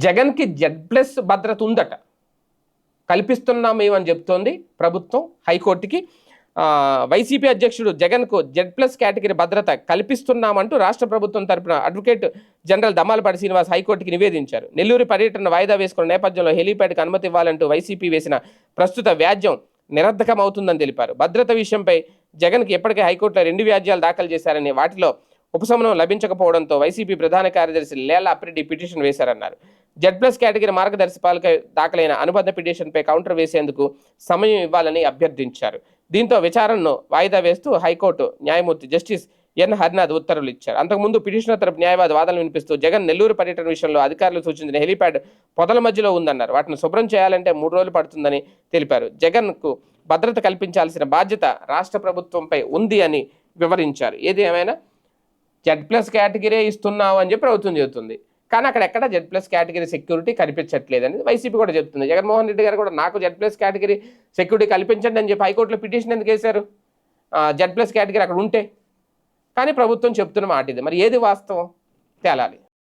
జగన్కి Z plus భద్రత ఉందట. కల్పిస్తున్నాం మేమని చెప్తోంది ప్రభుత్వం హైకోర్టుకి. వైసీపీ అధ్యక్షుడు జగన్కు జెడ్ ప్లస్ కేటగిరీ భద్రత కల్పిస్తున్నామంటూ రాష్ట్ర ప్రభుత్వం తరపున అడ్వకేట్ జనరల్ దమ్మాలపాటి శ్రీనివాస్ హైకోర్టుకి నివేదించారు. నెల్లూరు పర్యటన వాయిదా వేసుకున్న నేపథ్యంలో హెలీప్యాడ్కి అనుమతి ఇవ్వాలంటూ వైసీపీ వేసిన ప్రస్తుత వ్యాజ్యం నిరర్ధకం అవుతుందని తెలిపారు. భద్రత విషయంపై జగన్కి ఇప్పటికే హైకోర్టులో రెండు వ్యాజ్యాలు దాఖలు చేశారని వాటిలో ఉపశమనం లభించకపోవడంతో వైసీపీ ప్రధాన కార్యదర్శి లేలా అప్రెడ్డి పిటిషన్ వేశారన్నారు. జెడ్ ప్లస్ కేటగిరీ మార్గదర్శకాలకై దాఖలైన అనుబంధ పిటిషన్పై కౌంటర్ వేసేందుకు సమయం ఇవ్వాలని అభ్యర్థించారు. దీంతో విచారణను వాయిదా వేస్తూ హైకోర్టు న్యాయమూర్తి జస్టిస్ ఎన్ హరినాథ్ ఉత్తర్వులు ఇచ్చారు. అంతకుముందు పిటిషనర్ తరపు న్యాయవాది వాదనలు వినిపిస్తూ జగన్ నెల్లూరు పర్యటన విషయంలో అధికారులు సూచించిన హెలిప్యాడ్ పొదల మధ్యలో ఉందన్నారు. వాటిని శుభ్రం చేయాలంటే మూడు రోజులు పడుతుందని తెలిపారు. జగన్కు భద్రత కల్పించాల్సిన బాధ్యత రాష్ట్ర ప్రభుత్వంపై ఉంది అని వివరించారు. ఏది ఏమైనా? జెడ్ ప్లస్ కేటగిరీ ఇస్తున్నావు అని చెప్పి ప్రభుత్వం చెబుతుంది. కానీ అక్కడ ఎక్కడ జెడ్ ప్లస్ కేటగిరీ సెక్యూరిటీ కల్పించట్లేదని వైసీపీ కూడా చెప్తుంది జగన్మోహన్ రెడ్డి గారు కూడా నాకు జెడ్ ప్లస్ కేటగిరీ సెక్యూరిటీ కల్పించండి అని చెప్పి హైకోర్టులో పిటిషన్ ఎందుకు వేశారు? జెడ్ ప్లస్ కేటగిరీ అక్కడ ఉంటే. కానీ ప్రభుత్వం చెప్తున్న మాట ఇది. మరి ఏది వాస్తవం? తేలాలి.